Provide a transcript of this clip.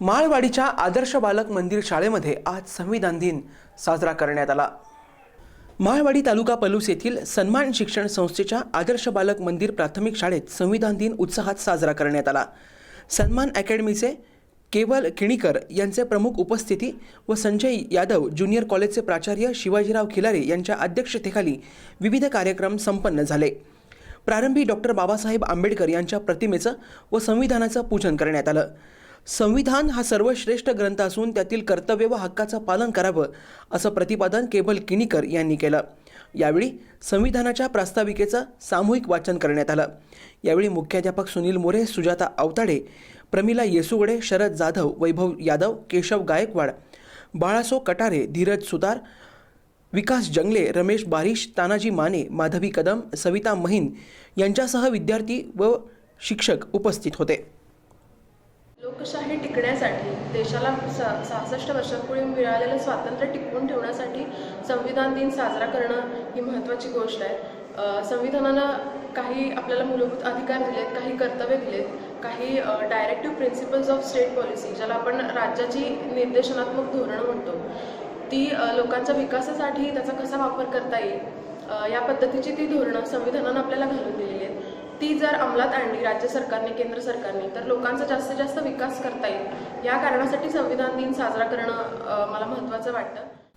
माळवाडीच्या आदर्श बालक मंदिर शाळेमध्ये आज संविधान दिन साजरा करण्यात आला. माळवाडी तालुका पलूस येथील सन्मान शिक्षण संस्थेच्या आदर्श बालक मंदिर प्राथमिक शाळेत संविधान दिन उत्साहात साजरा करण्यात आला. सन्मान अकॅडमीचे केवल किणीकर यांचे प्रमुख उपस्थिती व संजय यादव ज्युनियर कॉलेजचे प्राचार्य शिवाजीराव खिलारे यांच्या अध्यक्षतेखाली विविध कार्यक्रम संपन्न झाले. प्रारंभी डॉक्टर बाबासाहेब आंबेडकर यांच्या प्रतिमेचं व संविधानाचं पूजन करण्यात आलं. संविधान हा सर्वश्रेष्ठ ग्रंथ असून त्यातील कर्तव्य व हक्काचं पालन करावं असं प्रतिपादन केबल किणीकर यांनी केलं. यावेळी संविधानाच्या प्रास्ताविकेचं सामूहिक वाचन करण्यात आलं. यावेळी मुख्याध्यापक सुनील मोरे सुजाता आवताडे प्रमिला येसुगडे शरद जाधव वैभव यादव केशव गायकवाड बाळासो कटारे धीरज सुतार विकास जंगले रमेश बारिश तानाजी माने माधवी कदम सविता महिन यांच्यासह विद्यार्थी व शिक्षक उपस्थित होते. लोकशाही टिकण्यासाठी देशाला स सहासष्ट वर्षांपूर्वी मिळालेलं स्वातंत्र्य टिकवून ठेवण्यासाठी संविधान दिन साजरा करणं ही महत्त्वाची गोष्ट आहे. संविधानानं काही आपल्याला मूलभूत अधिकार दिलेत काही कर्तव्य दिलेत काही directive principles of state policy ज्याला आपण राज्याची निर्देशनात्मक धोरणं म्हणतो ती लोकांच्या विकासासाठी त्याचा कसा वापर करता येईल या पद्धतीची ती धोरणं संविधानानं आपल्याला घालून दिलेली आहेत. ती जर अंमलात आणली राज्य सरकारने केंद्र सरकारने तर लोकांचा जास्तीत जास्त विकास करता येईल. या कारणासाठी संविधान दिन साजरा करणं मला महत्त्वाचं वाटतं.